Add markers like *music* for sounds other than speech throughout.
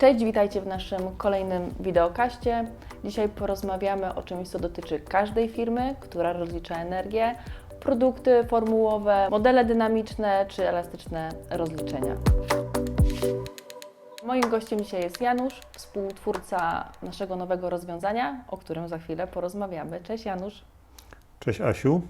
Cześć, witajcie w naszym kolejnym wideokaście. Dzisiaj porozmawiamy o czymś, co dotyczy każdej firmy, która rozlicza energię, produkty formułowe, modele dynamiczne czy elastyczne rozliczenia. Moim gościem dzisiaj jest Janusz, współtwórca naszego nowego rozwiązania, o którym za chwilę porozmawiamy. Cześć Janusz. Cześć Asiu,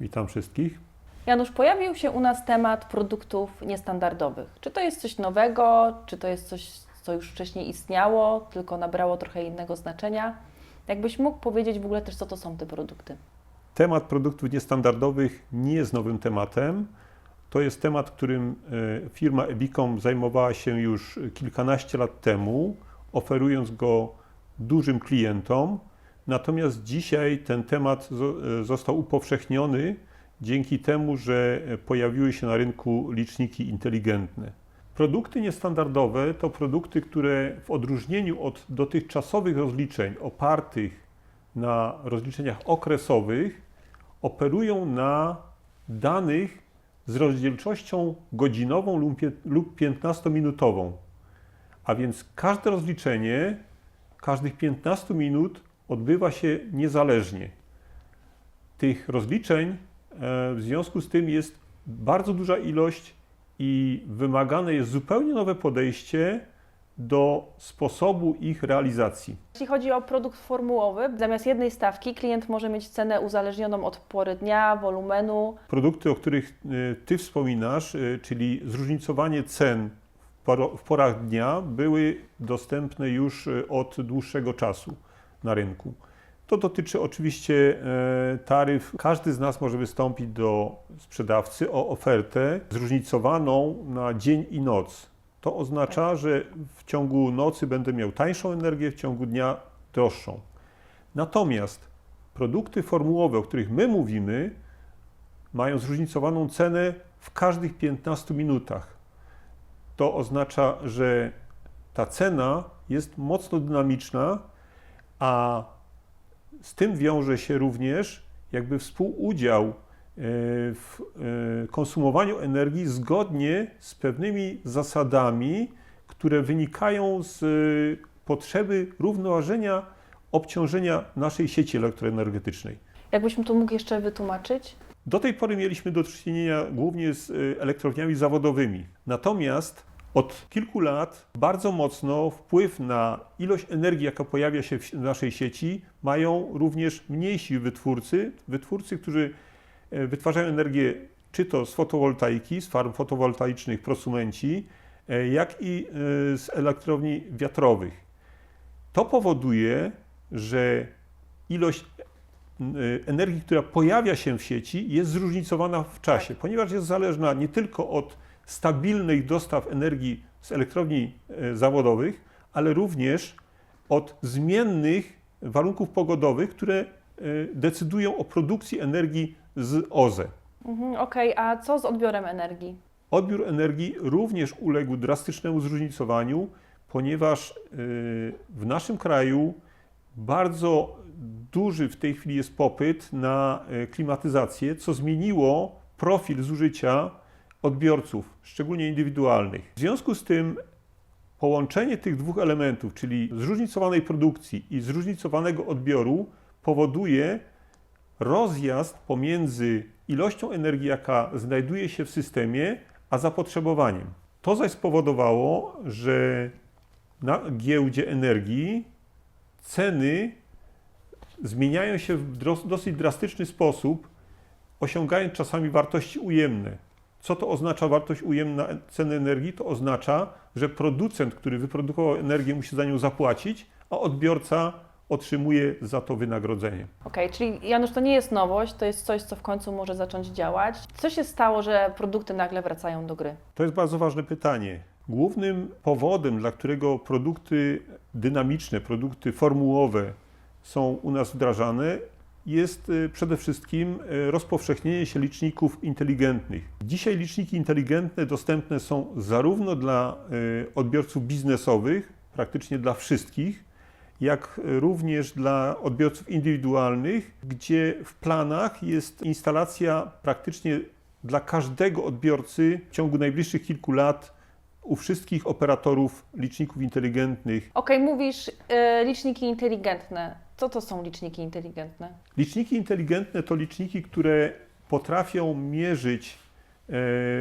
witam wszystkich. Janusz, pojawił się u nas temat produktów niestandardowych. Czy to jest coś nowego, czy to jest coś, co już wcześniej istniało, tylko nabrało trochę innego znaczenia? Jakbyś mógł powiedzieć w ogóle też, co to są te produkty? Temat produktów niestandardowych nie jest nowym tematem. To jest temat, którym e, firma Ebicom zajmowała się już kilkanaście lat temu, oferując go dużym klientom. Natomiast dzisiaj ten temat e, został upowszechniony dzięki temu, że pojawiły się na rynku liczniki inteligentne. Produkty niestandardowe to produkty, które w odróżnieniu od dotychczasowych rozliczeń opartych na rozliczeniach okresowych operują na danych z rozdzielczością godzinową lub pie- lub 15-minutową. A więc każde rozliczenie każdych 15 minut odbywa się niezależnie. Tych rozliczeń e, w związku z tym jest bardzo duża ilość i wymagane jest zupełnie nowe podejście do sposobu ich realizacji. Jeśli chodzi o produkt formułowy, zamiast jednej stawki klient może mieć cenę uzależnioną od pory dnia, wolumenu. Produkty, o których y, Ty wspominasz, y, czyli zróżnicowanie cen w porach dnia, były dostępne już od dłuższego czasu na rynku. To dotyczy oczywiście e, taryf. Każdy z nas może wystąpić do sprzedawcy o ofertę zróżnicowaną na dzień i noc. To oznacza, że w ciągu nocy będę miał tańszą energię, w ciągu dnia droższą. Natomiast produkty formułowe, o których my mówimy, mają zróżnicowaną cenę w każdych 15 minutach. To oznacza, że ta cena jest mocno dynamiczna, a z tym wiąże się również jakby współudział e, w e, konsumowaniu energii zgodnie z pewnymi zasadami, które wynikają z e, potrzeby równoważenia obciążenia naszej sieci elektroenergetycznej. Jakbyś mi tu mógł jeszcze wytłumaczyć? Do tej pory mieliśmy do czynienia głównie z elektrowniami zawodowymi. Natomiast od kilku lat bardzo mocno wpływ na ilość energii, jaka pojawia się w naszej sieci, mają również mniejsi wytwórcy, wytwórcy, którzy e, wytwarzają energię czy to z fotowoltaiki, z farm fotowoltaicznych, prosumenci, e, jak i e, z elektrowni wiatrowych. To powoduje, że ilość energii, która pojawia się w sieci, jest zróżnicowana w czasie, ponieważ jest zależna nie tylko od stabilnych dostaw energii z elektrowni y, zawodowych, ale również od zmiennych warunków pogodowych, które y, decydują o produkcji energii z OZE. Mhm, Okej, a co z odbiorem energii? Odbiór energii również uległ drastycznemu zróżnicowaniu, ponieważ y, w naszym kraju bardzo duży w tej chwili jest popyt na klimatyzację, co zmieniło profil zużycia odbiorców, szczególnie indywidualnych. W związku z tym połączenie tych dwóch elementów, czyli zróżnicowanej produkcji i zróżnicowanego odbioru, powoduje rozjazd pomiędzy ilością energii, jaka znajduje się w systemie, a zapotrzebowaniem. To zaś spowodowało, że na giełdzie energii ceny zmieniają się w dosyć drastyczny sposób, osiągając czasami wartości ujemne. Co to oznacza wartość ujemna ceny energii? To oznacza, że producent, który wyprodukował energię, musi za nią zapłacić, a odbiorca otrzymuje za to wynagrodzenie. Okej, czyli Janusz, to nie jest nowość, to jest coś, co w końcu może zacząć działać. Co się stało, że produkty nagle wracają do gry? To jest bardzo ważne pytanie. Głównym powodem, dla którego produkty dynamiczne, produkty formułowe są u nas wdrażane, jest y, przede wszystkim y, rozpowszechnienie się liczników inteligentnych. Dzisiaj liczniki inteligentne dostępne są zarówno dla y, odbiorców biznesowych, praktycznie dla wszystkich, jak również dla odbiorców indywidualnych, gdzie w planach jest instalacja praktycznie dla każdego odbiorcy w ciągu najbliższych kilku lat u wszystkich operatorów liczników inteligentnych. Okej, mówisz y, liczniki inteligentne. Co to są liczniki inteligentne? Liczniki inteligentne to liczniki, które potrafią mierzyć e,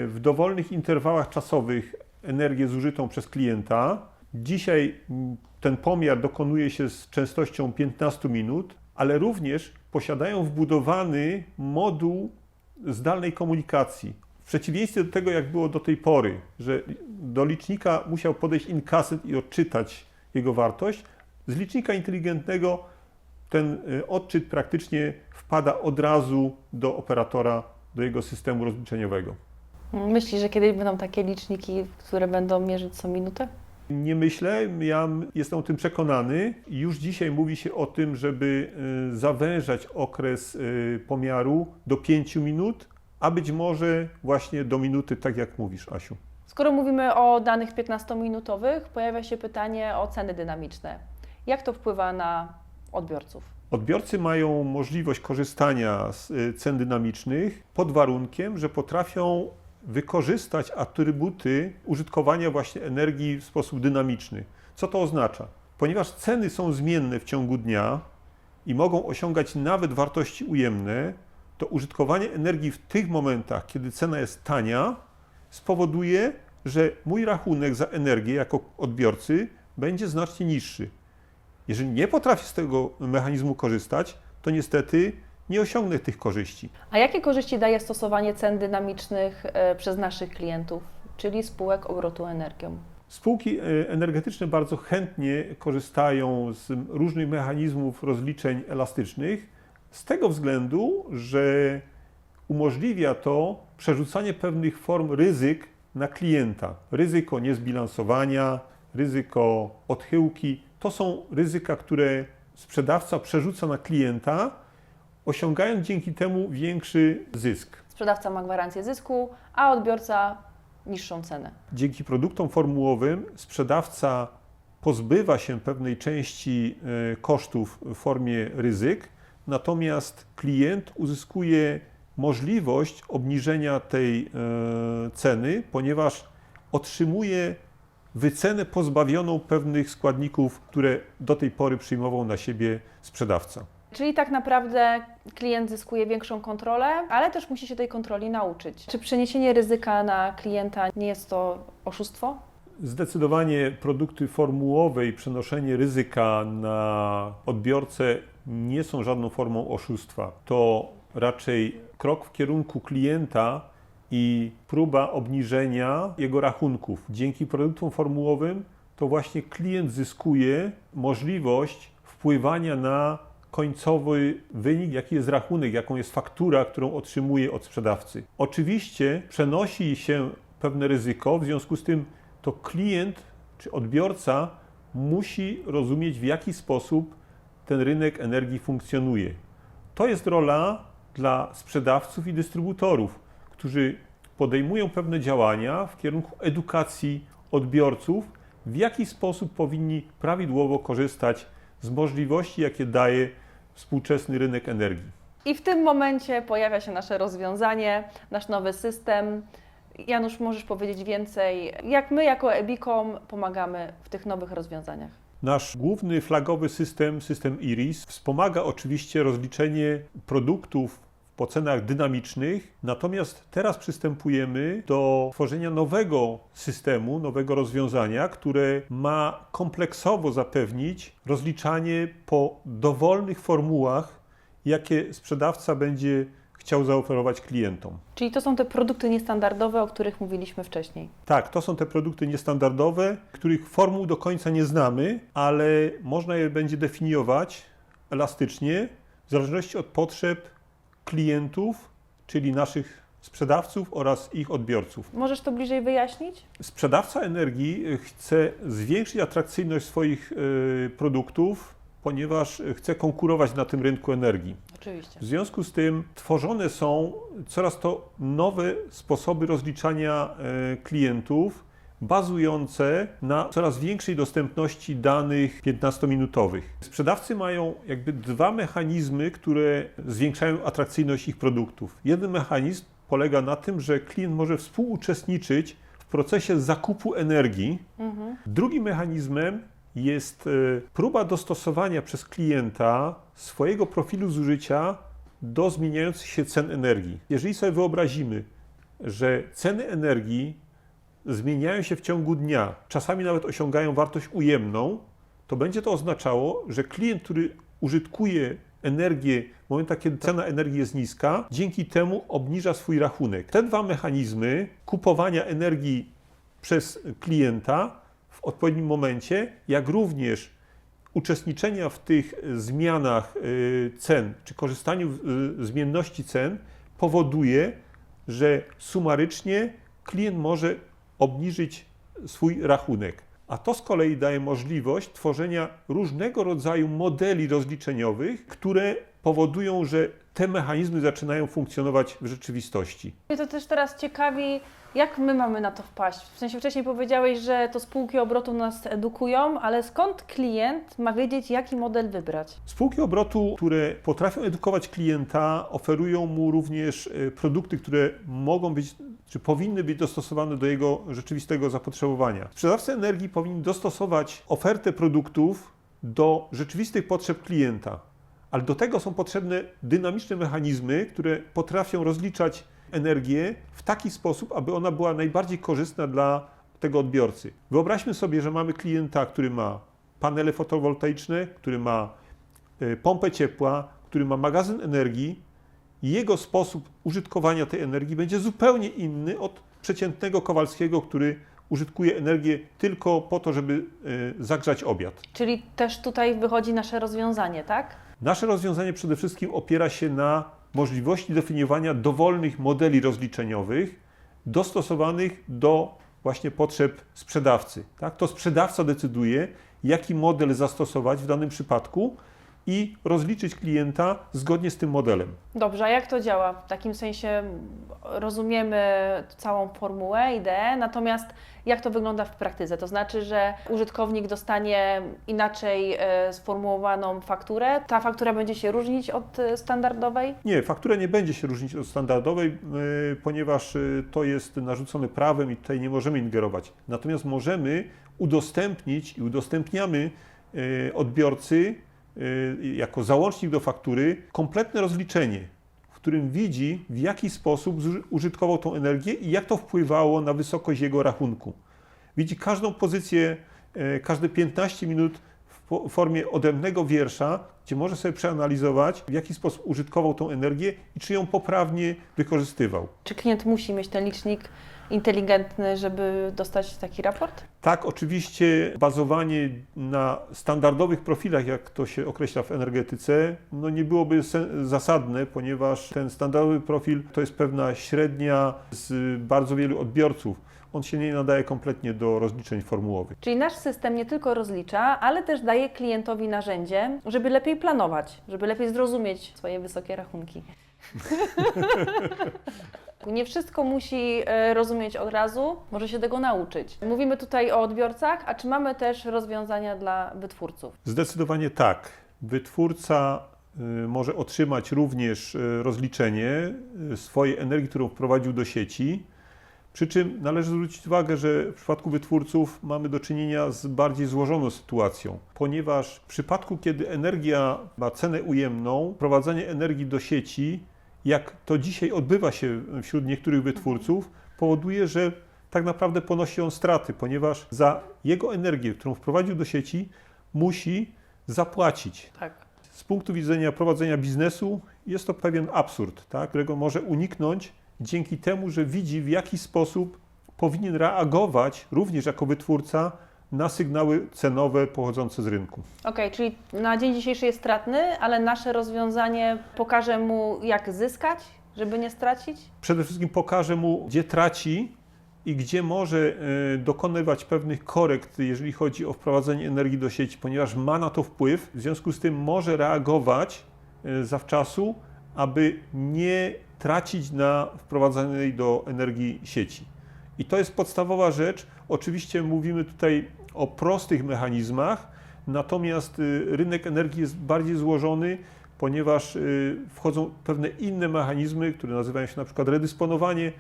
w dowolnych interwałach czasowych energię zużytą przez klienta. Dzisiaj ten pomiar dokonuje się z częstością 15 minut, ale również posiadają wbudowany moduł zdalnej komunikacji. W przeciwieństwie do tego, jak było do tej pory, że do licznika musiał podejść inkaset i odczytać jego wartość, z licznika inteligentnego ten y, odczyt praktycznie wpada od razu do operatora, do jego systemu rozliczeniowego. Myślisz, że kiedyś będą takie liczniki, które będą mierzyć co minutę? Nie myślę, ja jestem o tym przekonany. Już dzisiaj mówi się o tym, żeby y, zawężać okres y, pomiaru do 5 minut, a być może właśnie do minuty, tak jak mówisz, Asiu. Skoro mówimy o danych 15-minutowych, pojawia się pytanie o ceny dynamiczne. Jak to wpływa na odbiorców? Odbiorcy mają możliwość korzystania z y, cen dynamicznych pod warunkiem, że potrafią wykorzystać atrybuty użytkowania właśnie energii w sposób dynamiczny. Co to oznacza? Ponieważ ceny są zmienne w ciągu dnia i mogą osiągać nawet wartości ujemne, to użytkowanie energii w tych momentach, kiedy cena jest tania, spowoduje, że mój rachunek za energię jako odbiorcy będzie znacznie niższy. Jeżeli nie potrafię z tego mechanizmu korzystać, to niestety nie osiągnę tych korzyści. A jakie korzyści daje stosowanie cen dynamicznych e, przez naszych klientów, czyli spółek obrotu energią? Spółki e, energetyczne bardzo chętnie korzystają z różnych mechanizmów rozliczeń elastycznych z tego względu, że umożliwia to przerzucanie pewnych form ryzyk na klienta. Ryzyko niezbilansowania, ryzyko odchyłki to są ryzyka, które sprzedawca przerzuca na klienta, osiągając dzięki temu większy zysk. Sprzedawca ma gwarancję zysku, a odbiorca niższą cenę. Dzięki produktom formułowym sprzedawca pozbywa się pewnej części e, kosztów w formie ryzyk, natomiast klient uzyskuje możliwość obniżenia tej e, ceny, ponieważ otrzymuje wycenę pozbawioną pewnych składników, które do tej pory przyjmował na siebie sprzedawca. Czyli tak naprawdę klient zyskuje większą kontrolę, ale też musi się tej kontroli nauczyć. Czy przeniesienie ryzyka na klienta nie jest to oszustwo? Zdecydowanie produkty formułowe i przenoszenie ryzyka na odbiorcę nie są żadną formą oszustwa. To raczej krok w kierunku klienta i próba obniżenia jego rachunków. Dzięki produktom formułowym to właśnie klient zyskuje możliwość wpływania na końcowy wynik, jaki jest rachunek, jaką jest faktura, którą otrzymuje od sprzedawcy. Oczywiście przenosi się pewne ryzyko, w związku z tym to klient czy odbiorca musi rozumieć, w jaki sposób ten rynek energii funkcjonuje. To jest rola dla sprzedawców i dystrybutorów, którzy podejmują pewne działania w kierunku edukacji odbiorców, w jaki sposób powinni prawidłowo korzystać z możliwości, jakie daje współczesny rynek energii. I w tym momencie pojawia się nasze rozwiązanie, nasz nowy system. Janusz, możesz powiedzieć więcej, jak my jako Ebicom pomagamy w tych nowych rozwiązaniach? Nasz główny flagowy system, system IRIS, wspomaga oczywiście rozliczenie produktów po cenach dynamicznych, natomiast teraz przystępujemy do tworzenia nowego systemu, nowego rozwiązania, które ma kompleksowo zapewnić rozliczanie po dowolnych formułach, jakie sprzedawca będzie chciał zaoferować klientom. Czyli to są te produkty niestandardowe, o których mówiliśmy wcześniej. Tak, to są te produkty niestandardowe, których formuł do końca nie znamy, ale można je będzie definiować elastycznie w zależności od potrzeb klientów, czyli naszych sprzedawców oraz ich odbiorców. Możesz to bliżej wyjaśnić? Sprzedawca energii chce zwiększyć atrakcyjność swoich y, produktów, ponieważ chce konkurować na tym rynku energii. Oczywiście. W związku z tym tworzone są coraz to nowe sposoby rozliczania e, klientów, bazujące na coraz większej dostępności danych 15-minutowych. Sprzedawcy mają jakby dwa mechanizmy, które zwiększają atrakcyjność ich produktów. Jeden mechanizm polega na tym, że klient może współuczestniczyć w procesie zakupu energii. Drugim mechanizmem jest e, próba dostosowania przez klienta swojego profilu zużycia do zmieniających się cen energii. Jeżeli sobie wyobrazimy, że ceny energii zmieniają się w ciągu dnia, czasami nawet osiągają wartość ujemną, to będzie to oznaczało, że klient, który użytkuje energię w momentach, kiedy cena energii jest niska, dzięki temu obniża swój rachunek. Te dwa mechanizmy kupowania energii przez klienta w odpowiednim momencie, jak również uczestniczenia w tych zmianach y, cen, czy korzystaniu z y, zmienności cen, powoduje, że sumarycznie klient może obniżyć swój rachunek. A to z kolei daje możliwość tworzenia różnego rodzaju modeli rozliczeniowych, które powodują, że te mechanizmy zaczynają funkcjonować w rzeczywistości. Mnie to też teraz ciekawi, jak my mamy na to wpaść. W sensie wcześniej powiedziałeś, że to spółki obrotu nas edukują, ale skąd klient ma wiedzieć, jaki model wybrać? Spółki obrotu, które potrafią edukować klienta, oferują mu również e, produkty, które mogą być, czy powinny być dostosowane do jego rzeczywistego zapotrzebowania. Sprzedawcy energii powinni dostosować ofertę produktów do rzeczywistych potrzeb klienta, ale do tego są potrzebne dynamiczne mechanizmy, które potrafią rozliczać energię w taki sposób, aby ona była najbardziej korzystna dla tego odbiorcy. Wyobraźmy sobie, że mamy klienta, który ma panele fotowoltaiczne, który ma y, pompę ciepła, który ma magazyn energii jego sposób użytkowania tej energii będzie zupełnie inny od przeciętnego Kowalskiego, który użytkuje energię tylko po to, żeby y, zagrzać obiad. Czyli też tutaj wychodzi nasze rozwiązanie, tak? Nasze rozwiązanie przede wszystkim opiera się na możliwości definiowania dowolnych modeli rozliczeniowych dostosowanych do właśnie potrzeb sprzedawcy. Tak? To sprzedawca decyduje, jaki model zastosować w danym przypadku i rozliczyć klienta zgodnie z tym modelem. Dobrze, a jak to działa? W takim sensie rozumiemy całą formułę, ideę, natomiast jak to wygląda w praktyce? To znaczy, że użytkownik dostanie inaczej e, sformułowaną fakturę. Ta faktura będzie się różnić od e, standardowej? Nie, faktura nie będzie się różnić od standardowej, yy, ponieważ to jest narzucone prawem i tutaj nie możemy ingerować. Natomiast możemy udostępnić i udostępniamy odbiorcy jako załącznik do faktury kompletne rozliczenie, w którym widzi, w jaki sposób użytkował tą energię i jak to wpływało na wysokość jego rachunku. Widzi każdą pozycję, yy, każde 15 minut w formie odrębnego wiersza, gdzie może sobie przeanalizować, w jaki sposób użytkował tą energię i czy ją poprawnie wykorzystywał. Czy klient musi mieć ten licznik inteligentny, żeby dostać taki raport? Tak, oczywiście bazowanie na standardowych profilach, jak to się określa w energetyce, no nie byłoby zasadne, ponieważ ten standardowy profil to jest pewna średnia z bardzo wielu odbiorców. On się nie nadaje kompletnie do rozliczeń formułowych. Czyli nasz system nie tylko rozlicza, ale też daje klientowi narzędzie, żeby lepiej planować, żeby lepiej zrozumieć swoje wysokie rachunki. *laughs* Nie wszystko musi e, rozumieć od razu, może się tego nauczyć. Mówimy tutaj o odbiorcach, a czy mamy też rozwiązania dla wytwórców? Zdecydowanie tak. Wytwórca y, może otrzymać również y, rozliczenie y, swojej energii, którą wprowadził do sieci. Przy czym należy zwrócić uwagę, że w przypadku wytwórców mamy do czynienia z bardziej złożoną sytuacją, ponieważ w przypadku, kiedy energia ma cenę ujemną, wprowadzenie energii do sieci, jak to dzisiaj odbywa się wśród niektórych wytwórców, powoduje, że tak naprawdę ponosi on straty, ponieważ za jego energię, którą wprowadził do sieci, musi zapłacić. Tak. Z punktu widzenia prowadzenia biznesu jest to pewien absurd, tak, którego może uniknąć dzięki temu, że widzi w jaki sposób powinien reagować również jako wytwórca na sygnały cenowe pochodzące z rynku. Okej, czyli na dzień dzisiejszy jest stratny, ale nasze rozwiązanie pokaże mu, jak zyskać, żeby nie stracić? Przede wszystkim pokaże mu, gdzie traci i gdzie może e, dokonywać pewnych korekt, jeżeli chodzi o wprowadzenie energii do sieci, ponieważ ma na to wpływ, w związku z tym może reagować e, zawczasu, aby nie tracić na wprowadzanej do energii sieci. I to jest podstawowa rzecz. Oczywiście mówimy tutaj o prostych mechanizmach, natomiast y, rynek energii jest bardziej złożony, ponieważ y, wchodzą pewne inne mechanizmy, które nazywają się na przykład redysponowanie,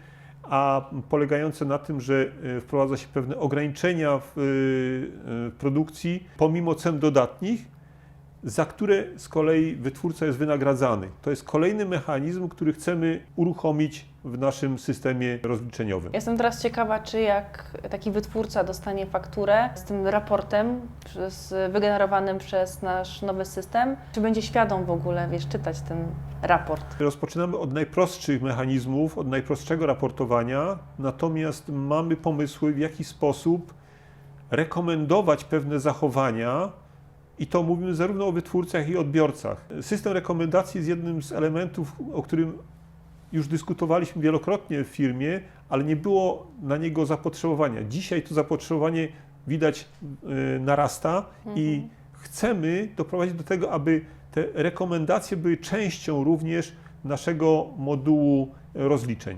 a polegające na tym, że e, wprowadza się pewne ograniczenia w produkcji pomimo cen dodatnich, za które z kolei wytwórca jest wynagradzany. To jest kolejny mechanizm, który chcemy uruchomić w naszym systemie rozliczeniowym. Jestem teraz ciekawa, czy jak taki wytwórca dostanie fakturę z tym raportem przez, wygenerowanym przez nasz nowy system, czy będzie świadom w ogóle, wiesz, czytać ten raport. Rozpoczynamy od najprostszych mechanizmów, od najprostszego raportowania, natomiast mamy pomysły, w jaki sposób rekomendować pewne zachowania, i to mówimy zarówno o wytwórcach, jak i odbiorcach. System rekomendacji jest jednym z elementów, o którym już dyskutowaliśmy wielokrotnie w firmie, ale nie było na niego zapotrzebowania. Dzisiaj to zapotrzebowanie widać y, narasta i chcemy doprowadzić do tego, aby te rekomendacje były częścią również naszego modułu rozliczeń.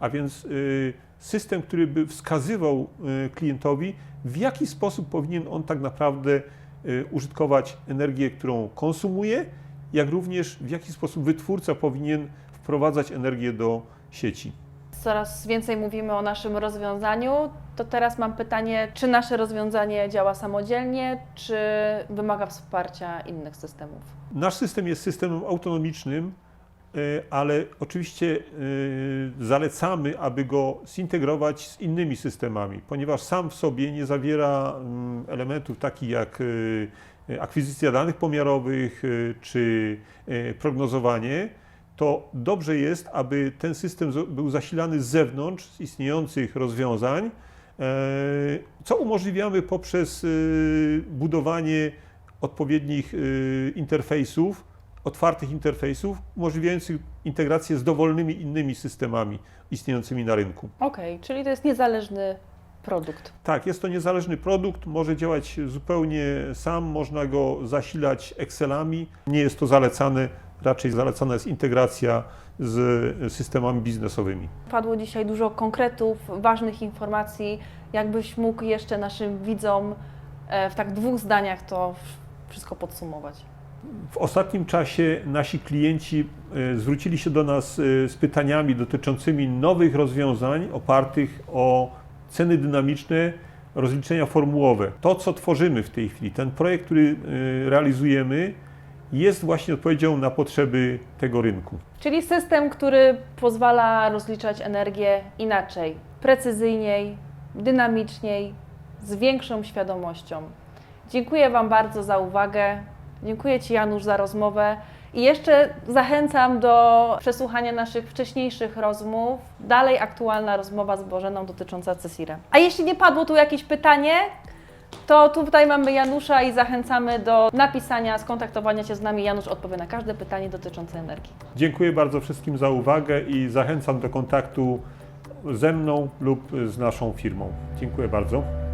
A więc y, system, który by wskazywał y, klientowi, w jaki sposób powinien on tak naprawdę y, użytkować energię, którą konsumuje, jak również w jaki sposób wytwórca powinien wprowadzać energię do sieci. Coraz więcej mówimy o naszym rozwiązaniu, to teraz mam pytanie, czy nasze rozwiązanie działa samodzielnie, czy wymaga wsparcia innych systemów? Nasz system jest systemem autonomicznym, ale oczywiście y, zalecamy, aby go zintegrować z innymi systemami, ponieważ sam w sobie nie zawiera mm, elementów takich jak y, akwizycja danych pomiarowych czy prognozowanie. To dobrze jest, aby ten system był zasilany z zewnątrz, z istniejących rozwiązań, e, co umożliwiamy poprzez budowanie odpowiednich interfejsów, otwartych interfejsów, umożliwiających integrację z dowolnymi innymi systemami istniejącymi na rynku. Okej, czyli to jest niezależny produkt. Tak, jest to niezależny produkt, może działać zupełnie sam, można go zasilać Excelami. Nie jest to zalecane, raczej zalecana jest integracja z systemami biznesowymi. Padło dzisiaj dużo konkretów, ważnych informacji. Jakbyś mógł jeszcze naszym widzom e, w tak dwóch zdaniach to wszystko podsumować? W ostatnim czasie nasi klienci e, zwrócili się do nas e, z pytaniami dotyczącymi nowych rozwiązań opartych o ceny dynamiczne, rozliczenia formułowe. To, co tworzymy w tej chwili, ten projekt, który e, realizujemy, jest właśnie odpowiedzią na potrzeby tego rynku. Czyli system, który pozwala rozliczać energię inaczej, precyzyjniej, dynamiczniej, z większą świadomością. Dziękuję Wam bardzo za uwagę. Dziękuję Ci, Janusz, za rozmowę. I jeszcze zachęcam do przesłuchania naszych wcześniejszych rozmów. Dalej aktualna rozmowa z Bożeną dotycząca Cesira. A jeśli nie padło tu jakieś pytanie, to tutaj mamy Janusza i zachęcamy do napisania, skontaktowania się z nami. Janusz odpowie na każde pytanie dotyczące energii. Dziękuję bardzo wszystkim za uwagę i zachęcam do kontaktu ze mną lub z naszą firmą. Dziękuję bardzo.